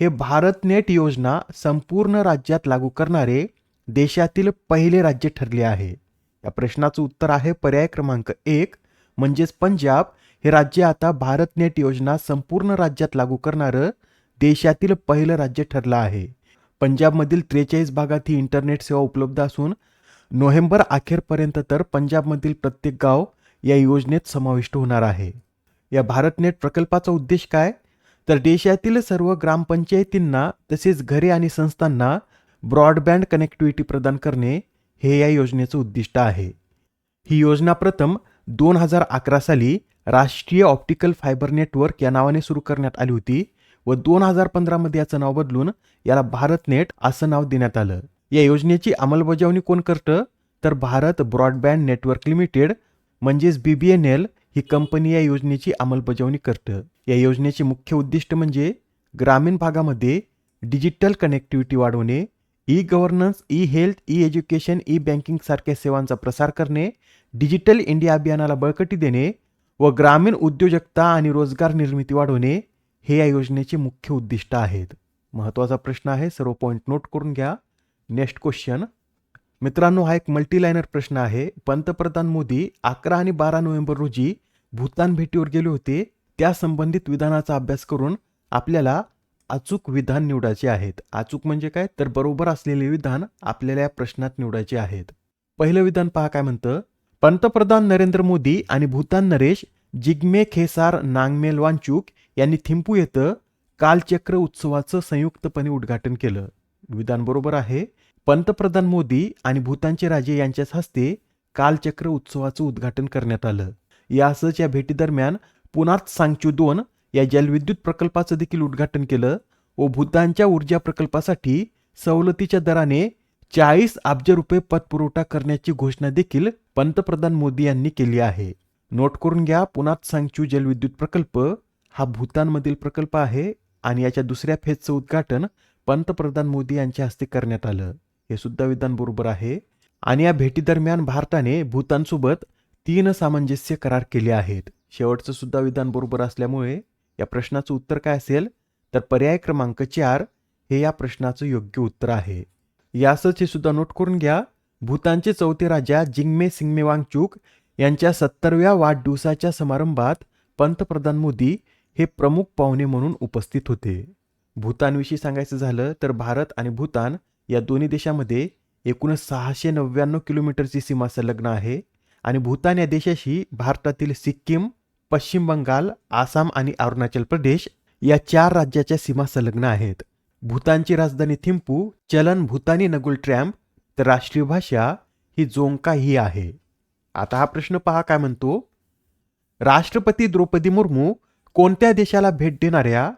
हे भारत नेट योजना संपूर्ण राज्यात लागू करणारे देशातील पहिले राज्य ठरले आहे. या प्रश्नाचं उत्तर आहे पर्याय क्रमांक एक म्हणजेच पंजाब. हे राज्य आता भारत नेट योजना संपूर्ण राज्यात लागू करणारं देशातील पहिलं राज्य ठरलं आहे. पंजाबमधील त्रेचाळीस भागात ही इंटरनेट सेवा उपलब्ध असून नोव्हेंबर अखेरपर्यंत तर पंजाबमधील प्रत्येक गाव या योजनेत समाविष्ट होणार आहे. या भारत नेट प्रकल्पाचा उद्देश काय? तर देशातील सर्व ग्रामपंचायतींना तसेच घरे आणि संस्थांना ब्रॉडबँड कनेक्टिव्हिटी प्रदान करणे हे या योजनेचं उद्दिष्ट आहे. ही योजना प्रथम दोन हजार अकरा साली राष्ट्रीय ऑप्टिकल फायबर नेटवर्क या नावाने सुरू करण्यात आली होती व दोन हजार पंधरामध्ये याचं नाव बदलून याला भारत नेट असं नाव देण्यात आलं. या योजनेची अंमलबजावणी कोण करतं? तर भारत ब्रॉडबँड नेटवर्क लिमिटेड म्हणजेच बी बी एन एल ही कंपनी या योजनेची अंमलबजावणी करतं. या योजनेचे मुख्य उद्दिष्ट म्हणजे ग्रामीण भागामध्ये डिजिटल कनेक्टिव्हिटी वाढवणे E governance E health E education E banking सारख्या सेवांचा प्रसार करणे डिजिटल इंडिया अभियानाला बळकटी देणे व ग्रामीण उद्योजकता आणि रोजगार निर्मिती वाढवणे हे या योजनेचे मुख्य उद्दिष्ट आहेत. महत्त्वाचा प्रश्न आहे सर्व पॉईंट नोट करून घ्या. Next question. मित्रांनो हा एक मल्टीलायनर प्रश्न आहे. पंतप्रधान मोदी अकरा आणि बारा नोव्हेंबर रोजी भूतान भेटीवर गेले होते त्या संबंधित विधानाचा अभ्यास करून आपल्याला अचूक विधान निवडायचे आहेत. अचूक म्हणजे काय? तर बरोबर असलेले विधान आपल्याला या प्रश्नात निवडायचे आहेत. पहिलं विधान पहा काय म्हणतं? पंतप्रधान नरेंद्र मोदी आणि भूतान नरेश जिग्मे खेसार नांगमेल वांचूक यांनी थिंपू येतं कालचक्र उत्सवाचं संयुक्तपणे उद्घाटन केलं. विधान बरोबर आहे. पंतप्रधान मोदी आणि भूतानचे राजे यांच्याच हस्ते कालचक्र उत्सवाचं उद्घाटन करण्यात आलं. या या भेटीदरम्यान पुनात सांगचू दोन या जलविद्युत प्रकल्पाचं देखील उद्घाटन केलं. व भूतानच्या ऊर्जा प्रकल्पासाठी सवलतीच्या दराने चाळीस अब्ज रुपये पतपुरवठा करण्याची घोषणा देखील पंतप्रधान मोदी यांनी केली आहे. नोट करून घ्या पुनात सांगचू जलविद्युत प्रकल्प हा भूतानमधील प्रकल्प आहे आणि याच्या दुसऱ्या फेजचं उद्घाटन पंतप्रधान मोदी यांच्या हस्ते करण्यात आलं. हे सुद्धा विधान बरोबर आहे. आणि या भेटीदरम्यान भारताने भूतानसोबत तीन सामंजस्य करार केले आहेत. शेवटचं सुद्धा विधान बरोबर असल्यामुळे या प्रश्नाचं उत्तर काय असेल? तर पर्याय क्रमांक चार हे या प्रश्नाचं योग्य उत्तर आहे. यासच हे सुद्धा नोट करून घ्या. भूतानचे चौथे राजा जिंगमे सिंगमे वांगचूक यांच्या सत्तरव्या वाढदिवसाच्या समारंभात पंतप्रधान मोदी हे प्रमुख पाहुणे म्हणून उपस्थित होते. भूतानविषयी सांगायचं झालं तर भारत आणि भूतान या दोन्ही देशामध्ये एकूण सहाशे नव्याण्णव किलोमीटरची सीमा संलग्न आहे. आणि भूतान या देशाशी भारतातील सिक्कीम पश्चिम बंगाल आसाम आणि अरुणाचल प्रदेश या चार राज्याच्या सीमा संलग्न आहेत. भूतानची राजधानी थिंपू चलन भूतानी नगुल ट्रॅम्प तर राष्ट्रीय भाषा ही जोंका ही आहे. आता हा प्रश्न पहा काय म्हणतो? राष्ट्रपती द्रौपदी मुर्मू कोणत्या देशाला भेट देणाऱ्या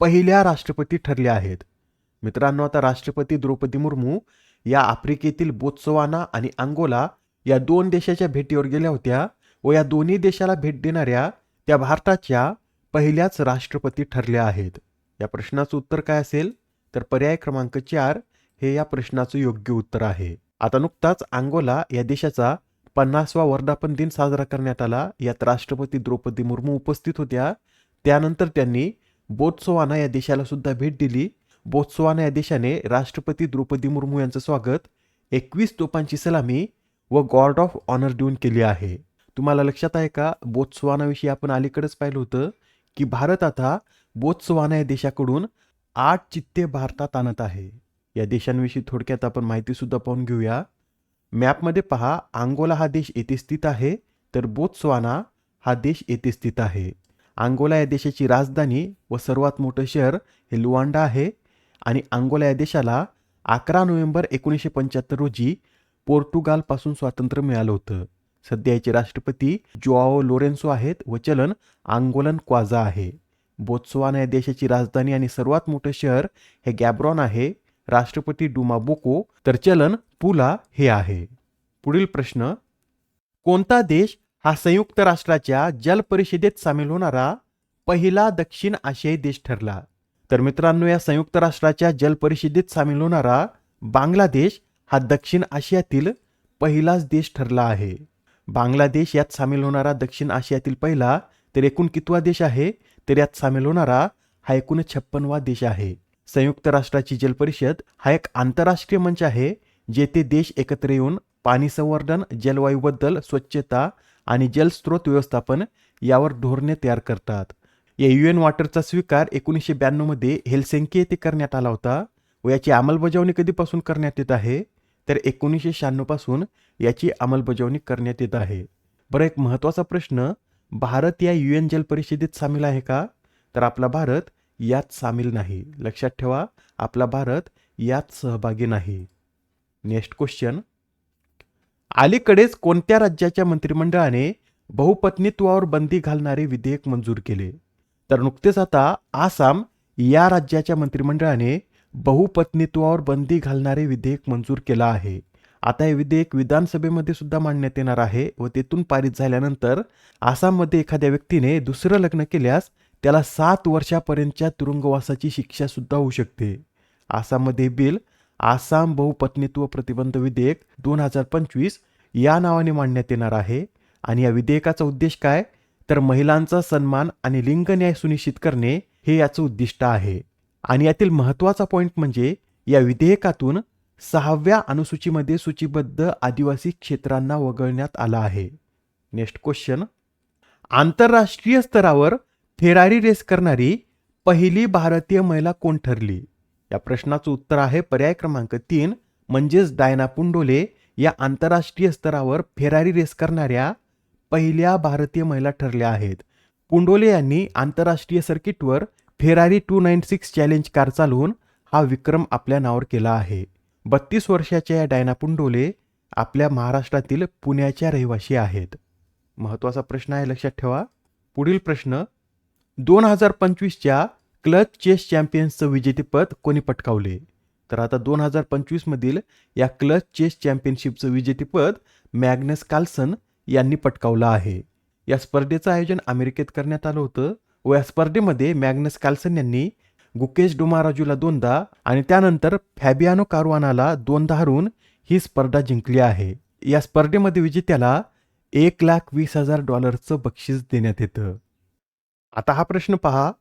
पहिल्या राष्ट्रपती ठरल्या आहेत? मित्रांनो आता राष्ट्रपती द्रौपदी मुर्मू या आफ्रिकेतील बोत्सवाना आणि अंगोला या दोन देशाच्या भेटीवर गेल्या होत्या व या दोन्ही देशाला भेट देणाऱ्या त्या भारताच्या पहिल्याच राष्ट्रपती ठरल्या आहेत. या प्रश्नाचं उत्तर काय असेल? तर पर्याय क्रमांक चार हे या प्रश्नाचं योग्य उत्तर आहे. आता नुकताच अंगोला या देशाचा पन्नासवा वर्धापन दिन साजरा करण्यात आला. यात राष्ट्रपती द्रौपदी मुर्मू उपस्थित होत्या. त्यानंतर त्यांनी बोत्सोवाना या देशाला सुद्धा भेट दिली. बोत्सोवाना या देशाने राष्ट्रपती द्रौपदी मुर्मू यांचं स्वागत. एकवीस तोपांची सलामी व गॉर्ड ऑफ ऑनर देऊन केली आहे. तुम्हाला लक्षात आहे का? बोत्सवानाविषयी आपण अलीकडेच पाहिलं होतं की भारत आता बोत्सवाना या देशाकडून आठ चित्ते भारतात आणत आहे. या देशांविषयी थोडक्यात आपण माहितीसुद्धा पाहून घेऊया. मॅपमध्ये पहा अंगोला हा देश येथे स्थित आहे तर बोत्सवाना हा देश येथे स्थित आहे. अंगोला या देशाची राजधानी व सर्वात मोठं शहर हे लुवांडा आहे. आणि अंगोला या देशाला अकरा नोव्हेंबर एकोणीसशे पंच्याहत्तर रोजी पोर्तुगालपासून स्वातंत्र्य मिळालं होतं. सध्या याचे राष्ट्रपती जोआओ लोरेन्सो आहेत. व चलन आंगोलन क्वाझा आहे. बोत्सवाना या देशाची राजधानी आणि सर्वात मोठं शहर हे गॅब्रॉन आहे. राष्ट्रपती डुमा बोको तर चलन पुला हे आहे. पुढील प्रश्न कोणता देश हा संयुक्त राष्ट्राच्या जल परिषदेत सामील होणारा पहिला दक्षिण आशियाई देश ठरला? तर मित्रांनो या संयुक्त राष्ट्राच्या जल परिषदेत सामील होणारा बांगलादेश हा दक्षिण आशियातील पहिलाच देश ठरला आहे. बांगलादेश यात सामील होणारा दक्षिण आशियातील पहिला तर एकूण कितवा देश आहे तर यात सामील होणारा हा एकूण छप्पनवा देश आहे. संयुक्त राष्ट्राची जल परिषद हा एक आंतरराष्ट्रीय मंच आहे जेथे देश एकत्र येऊन पाणी संवर्धन जलवायूबद्दल स्वच्छता आणि जलस्रोत व्यवस्थापन यावर धोरणे तयार करतात. या युएन वॉटरचा स्वीकार एकोणीसशे ब्याण्णवमध्ये हेलसेंकी येथे करण्यात आला होता व याची अंमलबजावणी कधीपासून करण्यात येत आहे? तर एकोणीसशे शहाण्णवपासून याची अंमलबजावणी करण्यात येत आहे. बरं एक महत्त्वाचा प्रश्न भारत या यू एन जल परिषदेत सामील आहे का? तर आपला भारत यात सामील नाही. लक्षात ठेवा आपला भारत यात सहभागी नाही. Next question. अलीकडेच कोणत्या राज्याच्या मंत्रिमंडळाने बहुपत्नीत्वावर बंदी घालणारे विधेयक मंजूर केले? तर नुकतेच आता आसाम या राज्याच्या मंत्रिमंडळाने बहुपत्नीत्वावर बंदी घालणारे विधेयक मंजूर केला आहे. आता हे विधेयक विधानसभेमध्ये सुद्धा मांडण्यात येणार आहे व तेथून पारित झाल्यानंतर आसाममध्ये एखाद्या व्यक्तीने दुसरं लग्न केल्यास त्याला सात वर्षापर्यंतच्या तुरुंगवासाची शिक्षा सुद्धा होऊ शकते. आसाममध्ये बिल आसाम बहुपत्नीत्व प्रतिबंध विधेयक दोन हजार पंचवीस या नावाने मांडण्यात येणार आहे. आणि या विधेयकाचा उद्देश काय? तर महिलांचा सन्मान आणि लिंग न्याय सुनिश्चित करणे हे याचं उद्दिष्ट आहे. आणि यातील महत्त्वाचा पॉईंट म्हणजे या विधेयकातून सहाव्या अनुसूचीमध्ये सूचीबद्ध आदिवासी क्षेत्रांना वगळण्यात आला आहे. नेक्स्ट क्वेश्चन आंतरराष्ट्रीय स्तरावर फेरारी रेस करणारी पहिली भारतीय महिला कोण ठरली? या प्रश्नाचं उत्तर आहे पर्याय क्रमांक तीन म्हणजेच डायना पुंडोले या आंतरराष्ट्रीय स्तरावर फेरारी रेस करणाऱ्या पहिल्या भारतीय महिला ठरल्या आहेत. पुंडोले यांनी आंतरराष्ट्रीय सर्किटवर Ferrari two nine six challenge car चालवून हा विक्रम आपल्या नावावर केला आहे. बत्तीस वर्षाच्या या डायना पुंडोले आपल्या महाराष्ट्रातील पुण्याच्या रहिवाशी आहेत. महत्त्वाचा प्रश्न आहे लक्षात ठेवा. पुढील प्रश्न दोन हजार पंचवीसच्या क्लच चेस चॅम्पियन्सचं विजेतेपद कोणी पटकावले? तर आता दोन हजार पंचवीसमधील या क्लच चेस चॅम्पियनशिपचं विजेतेपद मॅग्नस कार्लसन यांनी पटकावलं आहे. या स्पर्धेचं आयोजन अमेरिकेत करण्यात आलं होतं. व या स्पर्धेमध्ये मॅग्नस कार्लसन यांनी गुकेश डोमाराजूला दोनदा आणि त्यानंतर फॅबियानो कारवानाला दोनदा हरून ही स्पर्धा जिंकली आहे. या स्पर्धेमध्ये विजेत्याला एक लाख वीस हजार डॉलरचं बक्षीस देण्यात येतं. आता हा प्रश्न पहा.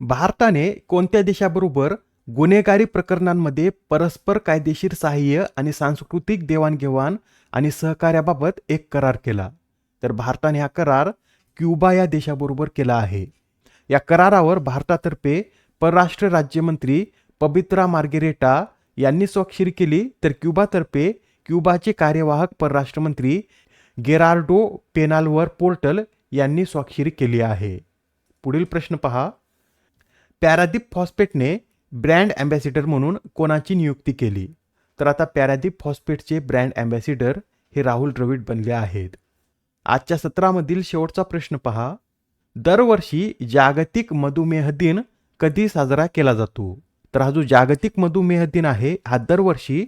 भारताने कोणत्या देशाबरोबर गुन्हेगारी प्रकरणांमध्ये परस्पर कायदेशीर सहाय्य आणि सांस्कृतिक देवाणघेवाण आणि सहकार्याबाबत एक करार केला? तर भारताने हा करार क्युबा या देशाबरोबर केला आहे. या करारावर भारतातर्फे परराष्ट्र राज्यमंत्री पबित्रा मार्गेरेटा यांनी स्वाक्षरी केली तर क्युबातर्फे क्युबाचे कार्यवाहक परराष्ट्रमंत्री गेरार्डो पेनालवर पोर्टल यांनी स्वाक्षरी केली आहे. पुढील प्रश्न पहा. पॅरादीप फॉस्फेटने ब्रँड अँबॅसिडर म्हणून कोणाची नियुक्ती केली? तर आता पॅरादीप फॉस्फेटचे ब्रँड अँबॅसिडर हे राहुल द्रविड बनले आहेत. आजच्या सत्रामधील शेवटचा प्रश्न पहा. दरवर्षी जागतिक मधुमेह दिन कधी साजरा केला जातो? तर हा जो जागतिक मधुमेह दिन आहे हा दरवर्षी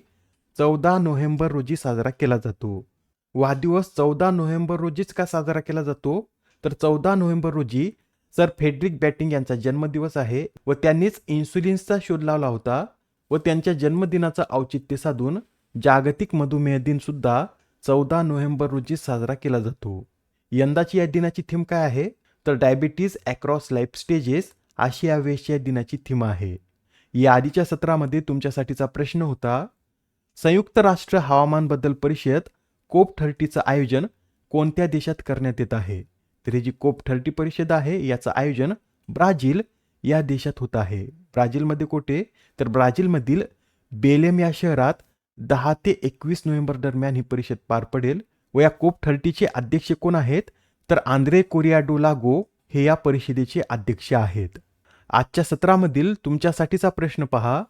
चौदा नोव्हेंबर रोजी साजरा केला जातो. व हा दिवस चौदा नोव्हेंबर रोजीच का साजरा केला जातो? तर चौदा नोव्हेंबर रोजी सर फेडरिक बॅटिंग यांचा जन्मदिवस आहे व त्यांनीच इन्सुलिन्सचा शोध लावला होता व त्यांच्या जन्मदिनाचं औचित्य साधून जागतिक मधुमेह दिन सुद्धा चौदा नोव्हेंबर रोजी साजरा केला जातो. यंदाची या दिनाची थीम काय आहे? तर डायबिटीज अक्रॉस लाईफ स्टेजेस अशी यावेळेसची या दिनाची थीम आहे. या आधीच्या सत्रामध्ये तुमच्यासाठीचा प्रश्न होता संयुक्त राष्ट्र हवामान बदल परिषद कोप थर्टीचं आयोजन कोणत्या देशात करण्यात येत आहे? तर ही जी कोप थर्टी परिषद आहे याचं आयोजन ब्राझील या देशात होत आहे. ब्राझीलमध्ये कोठे? तर ब्राझीलमधील बेलेम या शहरात दहा ते एकवीस नोव्हेंबर दरम्यान ही परिषद पार पडेल व या कोप थर्टीचे अध्यक्ष कोण आहेत? तर आंद्रे कोरियाडो लागो हे या परिषदेचे अध्यक्ष आहेत. आजच्या सत्रामधील तुमच्यासाठीचा प्रश्न पहा.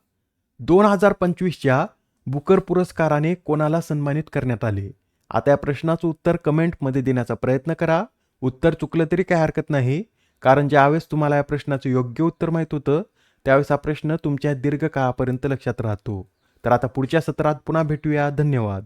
दोन हजार पंचवीसच्या बुकर पुरस्काराने कोणाला सन्मानित करण्यात आले? आता या प्रश्नाचं उत्तर कमेंटमध्ये देण्याचा प्रयत्न करा. उत्तर चुकलं तरी काही हरकत नाही कारण ज्यावेळेस तुम्हाला या प्रश्नाचं योग्य उत्तर माहीत होतं त्यावेळेस हा प्रश्न तुमच्या दीर्घकाळापर्यंत लक्षात राहतो. तर आता पुढच्या सत्रात पुन्हा भेटूया. धन्यवाद.